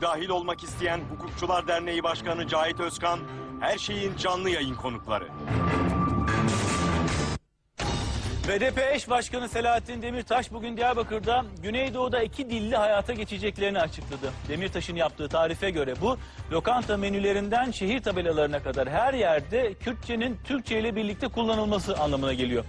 Dahil olmak isteyen Hukukçular Derneği Başkanı Cahit Özkan, her şeyin canlı yayın konukları. BDP eş başkanı Selahattin Demirtaş bugün Diyarbakır'da Güneydoğu'da iki dilli hayata geçeceklerini açıkladı. Demirtaş'ın yaptığı tarife göre bu lokanta menülerinden şehir tabelalarına kadar her yerde Kürtçenin Türkçe ile birlikte kullanılması anlamına geliyor.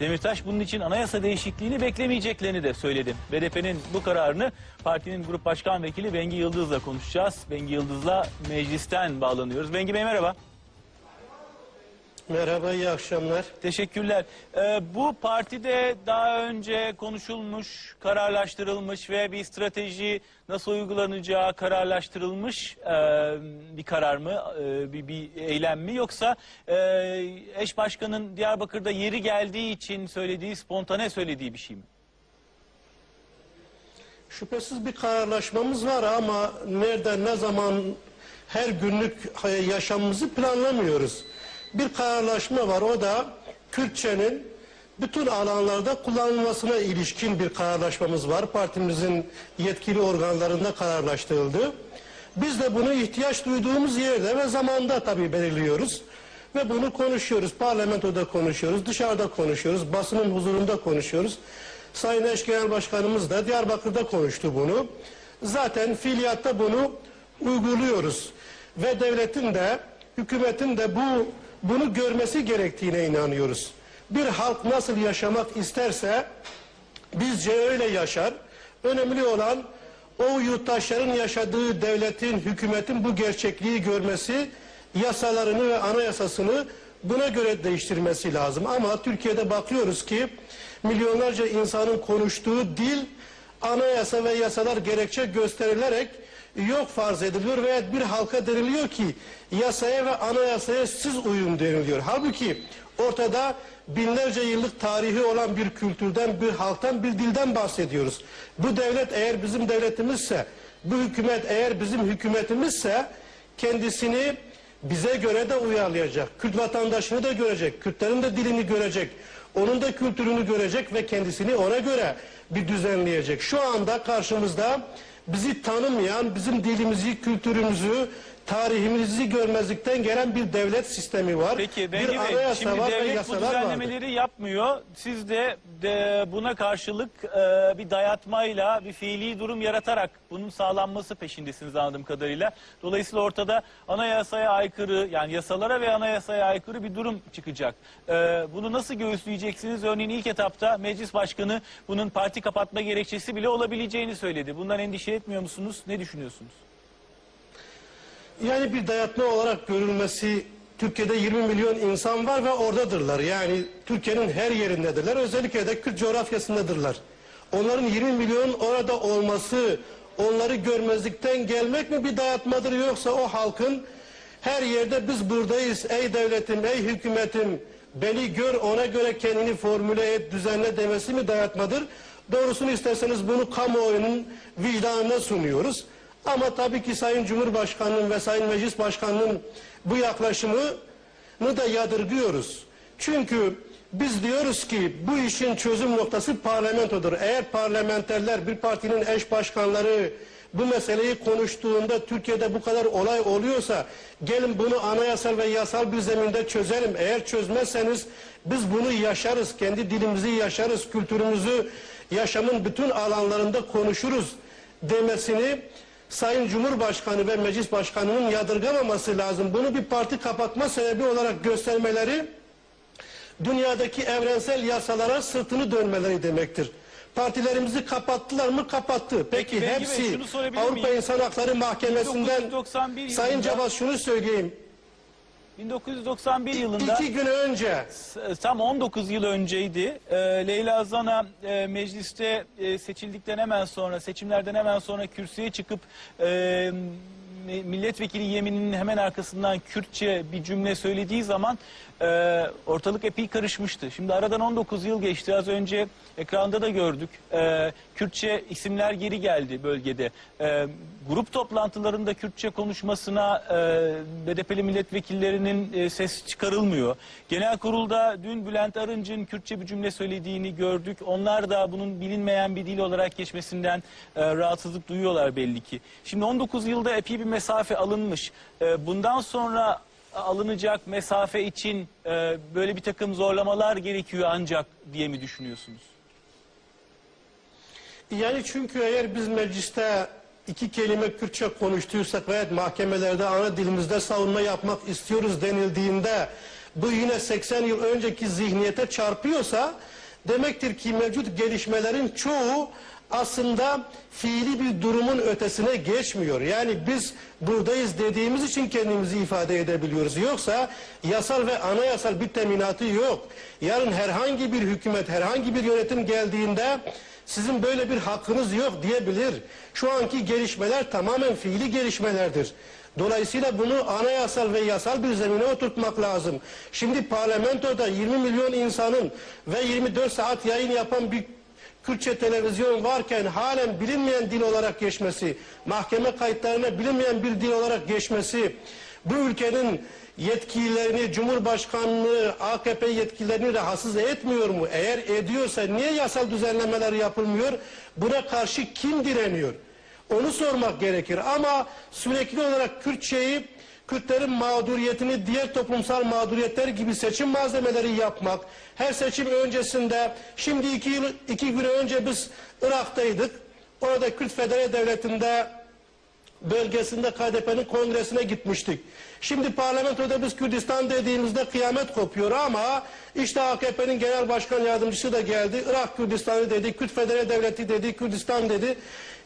Demirtaş bunun için anayasa değişikliğini beklemeyeceklerini de söyledi. BDP'nin bu kararını partinin grup başkan vekili Bengi Yıldız'la konuşacağız. Bengi Yıldız'la meclisten bağlanıyoruz. Bengi Bey merhaba. Merhaba, iyi akşamlar. Teşekkürler. Ee, bu partide daha önce konuşulmuş, kararlaştırılmış ve bir strateji nasıl uygulanacağı kararlaştırılmış e, bir karar mı, e, bir, bir eylem mi yoksa e, eş başkanın Diyarbakır'da yeri geldiği için söylediği, spontane söylediği bir şey mi? Şüphesiz bir kararlaşmamız var ama nerede, ne zaman her günlük yaşamımızı planlamıyoruz. Bir kararlaşma var, o da Kürtçenin bütün alanlarda kullanılmasına ilişkin bir kararlaşmamız var. Partimizin yetkili organlarında kararlaştırıldı. Biz de bunu ihtiyaç duyduğumuz yerde ve zamanda tabii belirliyoruz. Ve bunu konuşuyoruz. Parlamentoda konuşuyoruz, dışarıda konuşuyoruz, basının huzurunda konuşuyoruz. Sayın Eş Genel Başkanımız da Diyarbakır'da konuştu bunu. Zaten fiiliyatta bunu uyguluyoruz. Ve devletin de, hükümetin de bu bunu görmesi gerektiğine inanıyoruz. Bir halk nasıl yaşamak isterse bizce öyle yaşar. Önemli olan o yurttaşların yaşadığı devletin, hükümetin bu gerçekliği görmesi, yasalarını ve anayasasını buna göre değiştirmesi lazım. Ama Türkiye'de bakıyoruz ki milyonlarca insanın konuştuğu dil anayasa ve yasalar gerekçe gösterilerek yok farz ediliyor veya bir halka deniliyor ki yasaya ve anayasaya siz uyun deniliyor. Halbuki ortada binlerce yıllık tarihi olan bir kültürden, bir halktan, bir dilden bahsediyoruz. Bu devlet eğer bizim devletimizse, bu hükümet eğer bizim hükümetimizse kendisini bize göre de uyarlayacak. Kürt vatandaşını da görecek, Kürtlerin de dilini görecek, onun da kültürünü görecek ve kendisini ona göre bir düzenleyecek. Şu anda karşımızda bizi tanımayan, bizim dilimizi, kültürümüzü, tarihimizi görmezlikten gelen bir devlet sistemi var. Peki bir Bengi Bey, anayasa şimdi var ve devlet bu düzenlemeleri yapmıyor. Siz de, de buna karşılık e, bir dayatmayla, bir fiili durum yaratarak bunun sağlanması peşindesiniz anladığım kadarıyla. Dolayısıyla ortada anayasaya aykırı, yani yasalara ve anayasaya aykırı bir durum çıkacak. E, bunu nasıl göğüsleyeceksiniz? Örneğin ilk etapta meclis başkanı bunun parti kapatma gerekçesi bile olabileceğini söyledi. Bundan endişe etmiyor musunuz? Ne düşünüyorsunuz? Yani bir dayatma olarak görülmesi Türkiye'de 20 milyon insan var ve oradadırlar. Yani Türkiye'nin her yerindedirler. Özellikle de Kürt coğrafyasındadırlar. Onların 20 milyon orada olması, onları görmezlikten gelmek mi bir dayatmadır yoksa o halkın her yerde biz buradayız ey devletim, ey hükümetim beni gör ona göre kendini formüle et, düzenle demesi mi dayatmadır? Doğrusunu isterseniz bunu kamuoyunun vicdanına sunuyoruz. Ama tabii ki Sayın Cumhurbaşkanı'nın ve Sayın Meclis Başkanı'nın bu yaklaşımını da yadırgıyoruz. Çünkü biz diyoruz ki bu işin çözüm noktası parlamentodur. Eğer parlamenterler bir partinin eş başkanları bu meseleyi konuştuğunda Türkiye'de bu kadar olay oluyorsa gelin bunu anayasal ve yasal bir zeminde çözelim. Eğer çözmezseniz biz bunu yaşarız. Kendi dilimizi yaşarız. Kültürümüzü yaşamın bütün alanlarında konuşuruz demesini Sayın Cumhurbaşkanı ve Meclis Başkanı'nın yadırgamaması lazım. Bunu bir parti kapatma sebebi olarak göstermeleri dünyadaki evrensel yasalara sırtını dönmeleri demektir. Partilerimizi kapattılar mı? Kapattı. Peki, Peki, Bey, hepsi sorabilir Avrupa miyim? İnsan Hakları Mahkemesi'nden 1991 Sayın Cabas şunu söyleyeyim. 1991 yılında... İki gün önce Tam 19 yıl önceydi. Ee, Leyla Zana e, mecliste e, seçildikten hemen sonra, seçimlerden hemen sonra kürsüye çıkıp e, milletvekili yemininin hemen arkasından Kürtçe bir cümle söylediği zaman e, ortalık epey karışmıştı. Şimdi aradan 19 yıl geçti. Az önce ekranda da gördük. E, Kürtçe isimler geri geldi bölgede. E, grup toplantılarında Kürtçe konuşmasına e, BDP'li milletvekillerinin e, ses çıkarılmıyor. Genel kurulda dün Bülent Arınç'ın Kürtçe bir cümle söylediğini gördük. Onlar da bunun bilinmeyen bir dil olarak geçmesinden e, rahatsızlık duyuyorlar belli ki. Şimdi 19 yılda epey bir mesafe alınmış. E, bundan sonra alınacak mesafe için e, böyle bir takım zorlamalar gerekiyor ancak diye mi düşünüyorsunuz? Yani çünkü eğer biz mecliste iki kelime Kürtçe konuştuysak ve mahkemelerde ana dilimizde savunma yapmak istiyoruz denildiğinde bu yine 80 yıl önceki zihniyete çarpıyorsa demektir ki mevcut gelişmelerin çoğu aslında fiili bir durumun ötesine geçmiyor. Yani biz buradayız dediğimiz için kendimizi ifade edebiliyoruz. Yoksa yasal ve anayasal bir teminatı yok. Yarın herhangi bir hükümet, herhangi bir yönetim geldiğinde sizin böyle bir hakkınız yok diyebilir. Şu anki gelişmeler tamamen fiili gelişmelerdir. Dolayısıyla bunu anayasal ve yasal bir zemine oturtmak lazım. Şimdi parlamentoda 20 milyon insanın ve 24 saat yayın yapan bir Kürtçe televizyon varken halen bilinmeyen dil olarak geçmesi, mahkeme kayıtlarına bilinmeyen bir dil olarak geçmesi, bu ülkenin yetkililerini, Cumhurbaşkanlığı, AKP yetkililerini rahatsız etmiyor mu? Eğer ediyorsa niye yasal düzenlemeler yapılmıyor? Buna karşı kim direniyor? Onu sormak gerekir. Ama sürekli olarak Kürtçeyi Kürtlerin mağduriyetini diğer toplumsal mağduriyetler gibi seçim malzemeleri yapmak, her seçim öncesinde, şimdi iki, yıl, iki gün önce biz Irak'taydık, orada Kürt Federe Devleti'nde bölgesinde KDP'nin kongresine gitmiştik. Şimdi parlamentoda biz Kürdistan dediğimizde kıyamet kopuyor ama işte AKP'nin genel başkan yardımcısı da geldi. Irak Kürdistan'ı dedi, Kürt Federe Devleti dedi, Kürdistan dedi.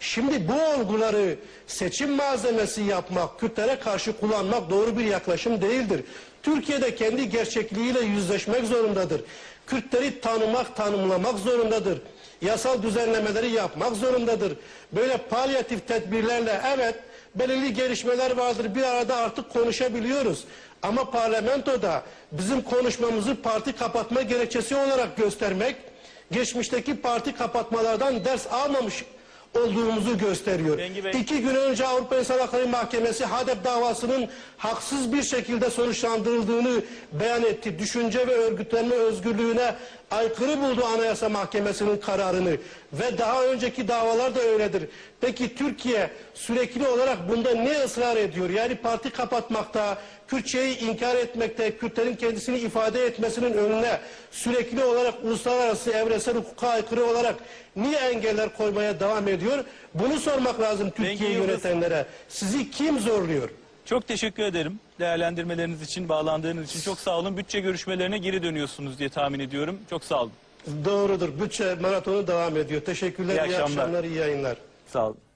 Şimdi bu olguları seçim malzemesi yapmak, Kürtlere karşı kullanmak doğru bir yaklaşım değildir. Türkiye'de kendi gerçekliğiyle yüzleşmek zorundadır. Kürtleri tanımak, tanımlamak zorundadır. Yasal düzenlemeleri yapmak zorundadır. Böyle palyatif tedbirlerle evet belirli gelişmeler vardır. Bir arada artık konuşabiliyoruz. Ama parlamentoda bizim konuşmamızı parti kapatma gerekçesi olarak göstermek, geçmişteki parti kapatmalardan ders almamış olduğumuzu gösteriyor. İki gün önce Avrupa İnsan Hakları Mahkemesi HADEP davasının haksız bir şekilde sonuçlandırıldığını beyan etti. Düşünce ve örgütlenme özgürlüğüne aykırı buldu Anayasa Mahkemesi'nin kararını ve daha önceki davalar da öyledir. Peki Türkiye sürekli olarak bunda ne ısrar ediyor? Yani parti kapatmakta, Kürtçeyi inkar etmekte, Kürtlerin kendisini ifade etmesinin önüne sürekli olarak uluslararası evrensel hukuka aykırı olarak niye engeller koymaya devam ediyor? Bunu sormak lazım Türkiye yönetenlere. Sizi kim zorluyor? Çok teşekkür ederim. Değerlendirmeleriniz için, bağlandığınız için çok sağ olun. Bütçe görüşmelerine geri dönüyorsunuz diye tahmin ediyorum. Çok sağ olun. Doğrudur. Bütçe maratonu devam ediyor. Teşekkürler. İyi iyi akşamlar. akşamlar, iyi yayınlar. Sağ olun.